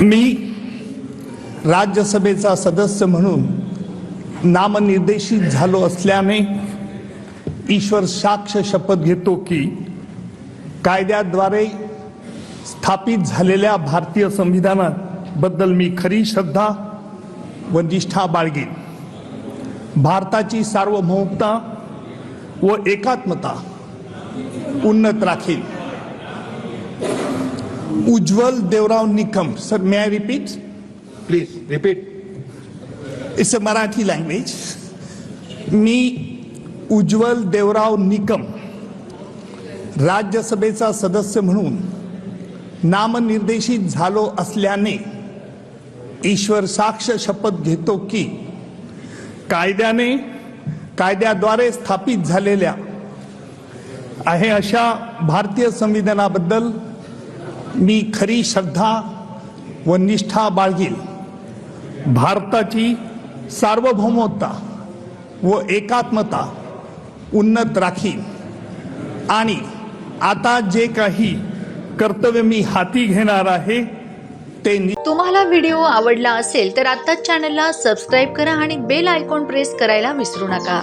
मी राज्यसभेचा सदस्य म्हणून नामनिर्देशित झालो असल्याने ईश्वर साक्ष शपथ घेतो की कायद्याद्वारे स्थापित झालेल्या भारतीय संविधानाबद्दल मी खरी श्रद्धा व निष्ठा बाळगेन. भारताची सार्वभौमता व एकात्मता उन्नत राखेल Ujjwal Deorao Nikam. Sir may I repeat please repeat it's a Marathi language मी उज्ज्वल देवराव निकम. राज्यसभेचा सदस्य म्हणून नामनिर्देशित झालो असल्याने ईश्वर साक्ष शपथ घेतो की कायद्याने कायद्याद्वारे स्थापित झालेल्या आहे अशा भारतीय संविधानाबद्दल मी खरी श्रद्धा व निष्ठा बाळगील भारताची सार्वभौमता व एकात्मता उन्नत राखीन. आणि आता जे काही कर्तव्य मी हाती घेणार आहे ते तुम्हाला व्हिडिओ आवडला असेल तर आत्ताच चॅनलला सबस्क्राईब करा आणि बेल आयकॉन प्रेस करायला विसरू नका.